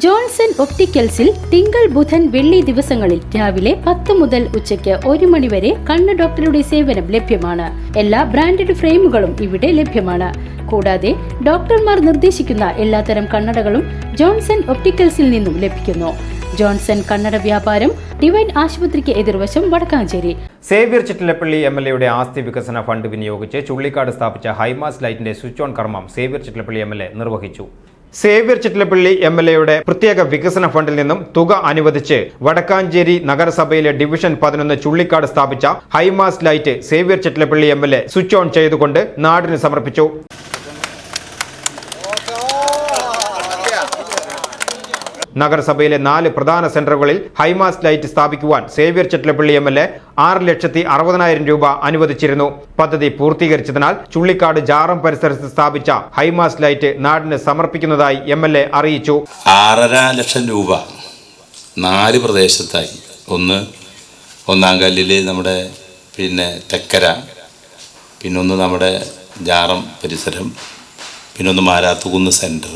Johnson ഒപ്റ്റിക്കൽസിൽ തിങ്കൾ ബുധൻ വെള്ളി ദിവസങ്ങളിൽ രാവിലെ പത്ത് മുതൽ ഉച്ചയ്ക്ക് ഒരു മണി വരെ കണ്ണ് ഡോക്ടറുടെ സേവനം ലഭ്യമാണ്. എല്ലാ ബ്രാൻഡഡ് ഫ്രെയിമുകളും ഇവിടെ ലഭ്യമാണ്. കൂടാതെ ഡോക്ടർമാർ നിർദ്ദേശിക്കുന്ന എല്ലാത്തരം കണ്ണടകളും ജോൺസൺ ഒപ്റ്റിക്കൽസിൽ നിന്നും ലഭിക്കുന്നു. ജോൺസൺ കണ്ണട വ്യാപാരം ഡിവൈൻ ആശുപത്രിക്ക് എതിർവശം Vadakkanchery. Xavier Chittilappally M L എയുടെ ആസ്തി വികസന ഫണ്ട് വിനിയോഗിച്ച് ചുള്ളിക്കാട് സ്ഥാപിച്ച ഹൈമാസ് ലൈറ്റിന്റെ സ്വിച്ച് ഓൺ കർമ്മം സേവ്യർ ചിറ്റിലപ്പള്ളി എം നിർവഹിച്ചു. സേവ്യർ ചിറ്റിലപ്പള്ളി എം എൽ എയുടെ പ്രത്യേക വികസന ഫണ്ടിൽ നിന്നും തുക അനുവദിച്ച് വടക്കാഞ്ചേരി നഗരസഭയിലെ ഡിവിഷൻ പതിനൊന്ന് ചുള്ളിക്കാട് സ്ഥാപിച്ച high mast light Xavier Chittilappally M L A switch on ചെയ്തുകൊണ്ട് നാടിന് സമർപ്പിച്ചു. നഗരസഭയിലെ നാല് പ്രധാന സെന്ററുകളിൽ ഹൈമാസ് ലൈറ്റ് സ്ഥാപിക്കുവാൻ Xavier Chettilappally M L A ആറ് ലക്ഷത്തി അറുപതിനായിരം രൂപ അനുവദിച്ചിരുന്നു. പദ്ധതി പൂർത്തീകരിച്ചതിനാൽ ചുള്ളിക്കാട് ജാറം പരിസരത്ത് സ്ഥാപിച്ച ഹൈമാസ് ലൈറ്റ് നാടിന് സമർപ്പിക്കുന്നതായി എം എൽ എ അറിയിച്ചു. ആറര ലക്ഷം രൂപ നാല് പ്രദേശത്തായി. ഒന്ന് ഒന്നാം കല്ലിൽ നമ്മുടെ പിന്നെ തെക്കര പിന്നൊന്ന് നമ്മുടെ ജാറം പരിസരം പിന്നൊന്ന് മാരാത്തുകുന്ന് സെന്റർ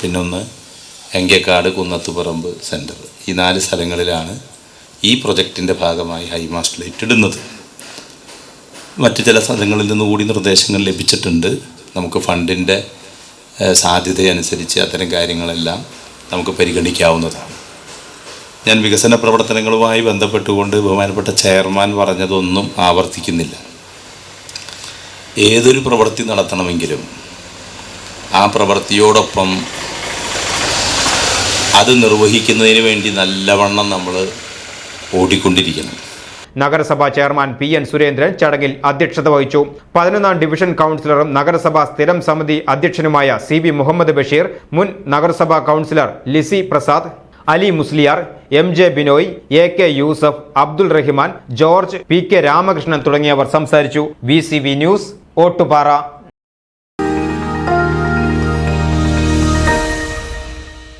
പിന്നൊന്ന് എങ്കേക്കാട് കുന്നത്തുപറമ്പ് സെന്റർ ഈ നാല് സ്ഥലങ്ങളിലാണ് ഈ പ്രൊജക്റ്റിന്റെ ഭാഗമായി ഹൈമാസ്റ്റ് ലൈറ്റ് ഇടുന്നത് മറ്റു ചില സ്ഥലങ്ങളിൽ നിന്ന് കൂടി നിർദ്ദേശങ്ങൾ ലഭിച്ചിട്ടുണ്ട്. നമുക്ക് ഫണ്ടിന്റെ സാധ്യതയനുസരിച്ച് അത്തരം കാര്യങ്ങളെല്ലാം നമുക്ക് പരിഗണിക്കാവുന്നതാണ്. ഞാൻ വികസന പ്രവർത്തനങ്ങളുമായി ബന്ധപ്പെട്ടുകൊണ്ട് ബഹുമാനപ്പെട്ട ചെയർമാൻ പറഞ്ഞതൊന്നും ആവർത്തിക്കുന്നില്ല. ഏതൊരു പ്രവൃത്തി നടത്തണമെങ്കിലും ആ പ്രവൃത്തിയോടൊപ്പം അത് നിർവഹിക്കുന്നതിന് വേണ്ടി നല്ലവണ്ണം നമ്മൾ ഓടിക്കൊണ്ടിരിക്കണം. നഗരസഭാ ചെയർമാൻ പി എൻ സുരേന്ദ്രൻ ചടങ്ങിൽ അധ്യക്ഷത വഹിച്ചു. പതിനൊന്നാം ഡിവിഷൻ കൗൺസിലറും നഗരസഭാ സ്ഥിരം സമിതി അധ്യക്ഷനുമായ സി വി മുഹമ്മദ് ബഷീർ മുൻ നഗരസഭാ councillor Lissy Prasad Ali Musliyar M J Binoy A K Yusuf Abdul Rahiman George P K Ramakrishnan തുടങ്ങിയവർ സംസാരിച്ചു. V news Ottupara.